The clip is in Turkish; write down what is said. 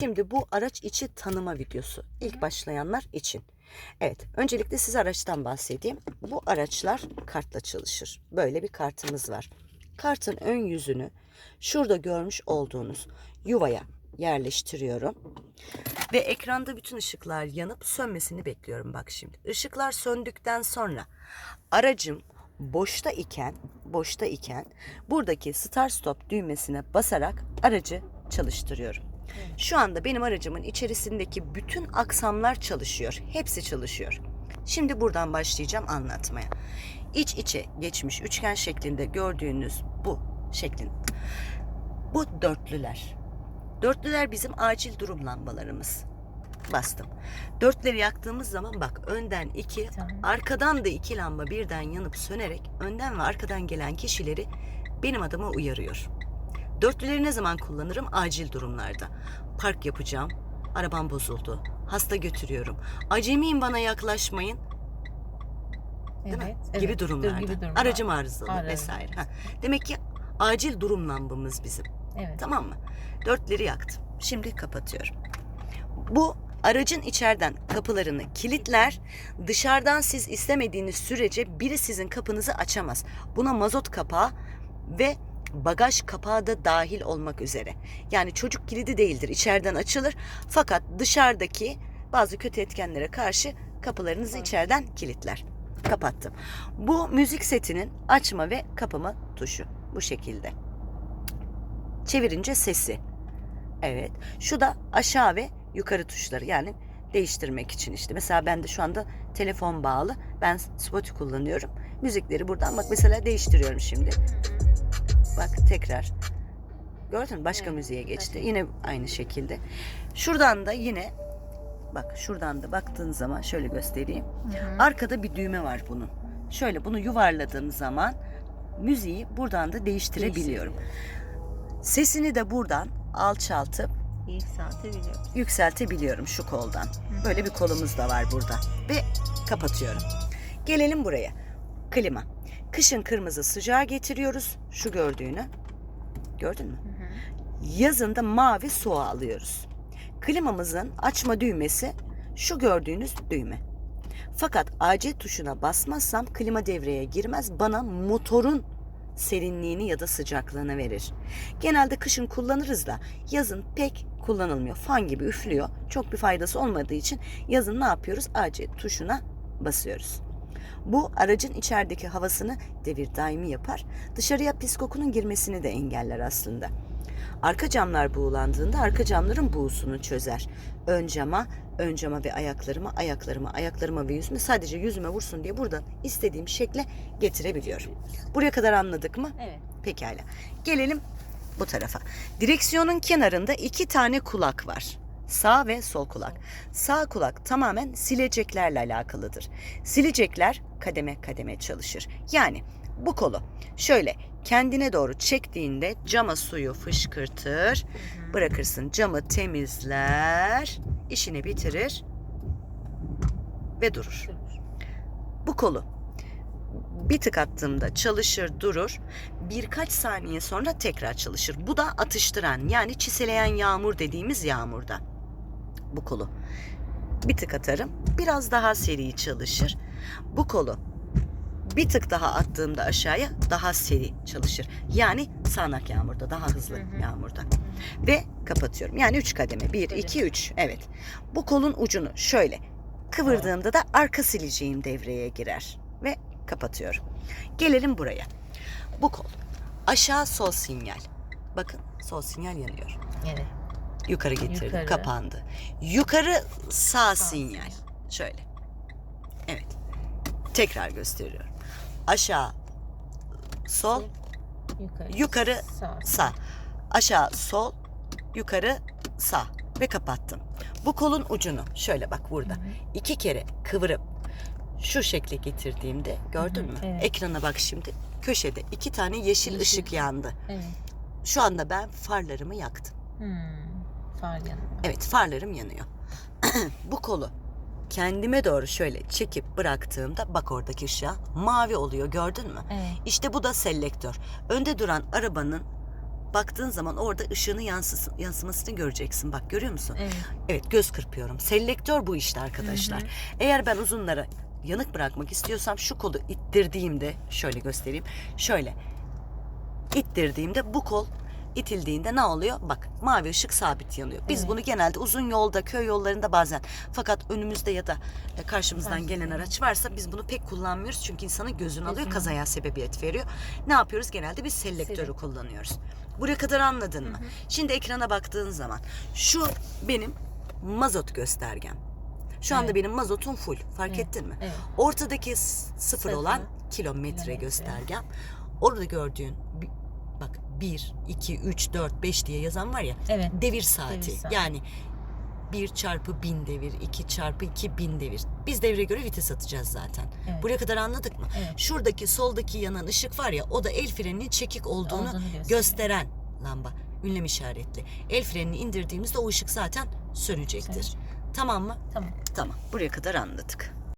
Şimdi bu araç içi tanıma videosu. İlk başlayanlar için. Evet, öncelikle size araçtan bahsedeyim. Bu araçlar kartla çalışır. Böyle bir kartımız var. Kartın ön yüzünü şurada görmüş olduğunuz yuvaya yerleştiriyorum. Ve ekranda bütün ışıklar yanıp sönmesini bekliyorum bak şimdi. Işıklar söndükten sonra aracım boşta iken, boşta iken buradaki start stop düğmesine basarak aracı çalıştırıyorum. Şu anda benim aracımın içerisindeki bütün aksamlar çalışıyor. Hepsi çalışıyor. Şimdi buradan başlayacağım anlatmaya. İç içe geçmiş üçgen şeklinde gördüğünüz bu şeklin. Bu dörtlüler. Dörtlüler bizim acil durum lambalarımız. Bastım. Dörtleri yaktığımız zaman bak önden iki, arkadan da iki lamba birden yanıp sönerek önden ve arkadan gelen kişileri benim adıma uyarıyor. Dörtlüleri ne zaman kullanırım? Acil durumlarda. Park yapacağım. Arabam bozuldu. Hasta götürüyorum. Acemiyim bana yaklaşmayın. Değil mi? evet. Gibi durumlarda. Gibi durumlar. Aracım arızalı Arızalı. vesaire. Ha. Demek ki acil durum lambamız bizim. Evet. Tamam mı? Dörtleri yaktım. Şimdi kapatıyorum. Bu aracın içeriden kapılarını kilitler. Dışarıdan siz istemediğiniz sürece biri sizin kapınızı açamaz. Buna mazot kapağı ve bagaj kapağı da dahil olmak üzere. Yani çocuk kilidi değildir. İçeriden açılır. Fakat dışarıdaki bazı kötü etkenlere karşı kapılarınızı içeriden kilitler. Kapattım. Bu müzik setinin açma ve kapama tuşu. Bu şekilde. Çevirince sesi. Evet. Şu da aşağı ve yukarı tuşları yani değiştirmek için işte. Mesela ben de şu anda telefon bağlı. Ben Spotify kullanıyorum. Müzikleri buradan bak mesela değiştiriyorum şimdi. Bak tekrar. Gördün mü? Başka Evet, müziğe geçti. başka. Yine aynı şekilde. Şuradan da yine bak şuradan da baktığın zaman şöyle göstereyim. Hı. Arkada bir düğme var bunun. Şöyle bunu yuvarladığım zaman müziği buradan da değiştirebiliyorum. Sesini de buradan alçaltıp Yükseltebiliyor. yükseltebiliyorum şu koldan. Böyle bir kolumuz da var burada. Ve kapatıyorum. Gelelim buraya. Klima. Kışın kırmızı sıcağı getiriyoruz. Şu gördüğünü. Gördün mü? Yazın da mavi soğuğu alıyoruz. Klimamızın açma düğmesi şu gördüğünüz düğme. Fakat AC tuşuna basmazsam klima devreye girmez. Bana motorun serinliğini ya da sıcaklığını verir. Genelde kışın kullanırız da yazın pek kullanılmıyor. Fan gibi üflüyor. Çok bir faydası olmadığı için yazın ne yapıyoruz? AC tuşuna basıyoruz. Bu aracın içerideki havasını devir daimi yapar. Dışarıya pis kokunun girmesini de engeller aslında. Arka camlar buğulandığında arka camların buğusunu çözer. Ön cama, ön cama ve ayaklarıma, ayaklarıma, ayaklarıma ve yüzüme sadece yüzüme vursun diye buradan istediğim şekle getirebiliyorum. Buraya kadar anladık mı? Evet. Pekala. Gelelim bu tarafa. Direksiyonun kenarında iki tane kulak var. Sağ ve sol kulak. Sağ kulak tamamen sileceklerle alakalıdır. Silecekler kademe kademe çalışır. Yani bu kolu şöyle kendine doğru çektiğinde cama suyu fışkırtır. Bırakırsın camı temizler, işini bitirir ve durur. Bu kolu bir tık attığımda çalışır durur. Birkaç saniye sonra tekrar çalışır. Bu da atıştıran yani çiseleyen yağmur dediğimiz yağmurda. Bu kolu. Bir tık atarım. Biraz daha seri çalışır. Bu kolu bir tık daha attığımda aşağıya daha seri çalışır. Yani sağanak yağmurda daha hızlı Hı hı. yağmurda. Ve kapatıyorum. Yani 3 kademe. 1, Kademe. 2, 3. Evet. Bu kolun ucunu şöyle kıvırdığımda da arka sileceğim devreye girer. Ve kapatıyorum. Gelelim buraya. Bu kol. Aşağı sol sinyal. Bakın sol sinyal yanıyor. Evet. Yukarı getirdim. Yukarı. Kapandı. Yukarı sağ, Sağ sinyal. sinyal. Şöyle. Evet. Tekrar gösteriyorum. Aşağı sol, Yukarı. yukarı Sağ. sağ. Aşağı sol, yukarı sağ ve kapattım. Bu kolun ucunu şöyle bak burada. Hı hı. iki kere kıvırıp şu şekle getirdiğimde gördün Hı hı, mü? evet. Ekrana bak şimdi. Köşede iki tane yeşil, Yeşil. ışık yandı. Evet. Şu anda ben farlarımı yaktım. Hmm. Far yanında. Evet farlarım yanıyor. Bu kolu kendime doğru şöyle çekip bıraktığımda bak oradaki ışığa mavi oluyor gördün mü? Evet. İşte bu da selektör. Önde duran arabanın baktığın zaman orada ışığını yansısın, yansımasını göreceksin. Bak görüyor musun? Evet. Evet göz kırpıyorum. Selektör bu işte arkadaşlar. Hı hı. Eğer ben uzunlara yanık bırakmak istiyorsam şu kolu ittirdiğimde şöyle göstereyim. Şöyle ittirdiğimde bu kol itildiğinde ne oluyor? Bak mavi ışık sabit yanıyor. Biz Evet. bunu genelde uzun yolda, köy yollarında bazen fakat önümüzde ya da e, karşımızdan Karşımızda. gelen araç varsa biz bunu pek kullanmıyoruz. Çünkü insanın gözünü alıyor, kazaya sebebiyet veriyor. Ne yapıyoruz? Genelde biz selektörü Selektör. kullanıyoruz. Buraya kadar anladın mı? Şimdi ekrana baktığın zaman şu benim mazot göstergem. Şu anda Evet. benim mazotum full. Fark Evet. ettin mi? Evet. Ortadaki sıfır Sıfır. olan kilometre Kilometre. göstergem. Orada gördüğün 1, 2, 3, 4, 5 diye yazan var ya Evet. devir saati. Devir saati. Yani 1 çarpı 1000 devir, 2 çarpı 2 bin devir. Biz devre göre vites atacağız zaten. Evet. Buraya kadar anladık mı? Evet. Şuradaki soldaki yanan ışık var ya o da el freninin çekik olduğunu, Olduğunu gösteriyor. gösteren lamba. Ünlem işaretli. El frenini indirdiğimizde o ışık zaten sönecektir. Sönecek. Tamam mı? Tamam. Tamam. Buraya kadar anladık.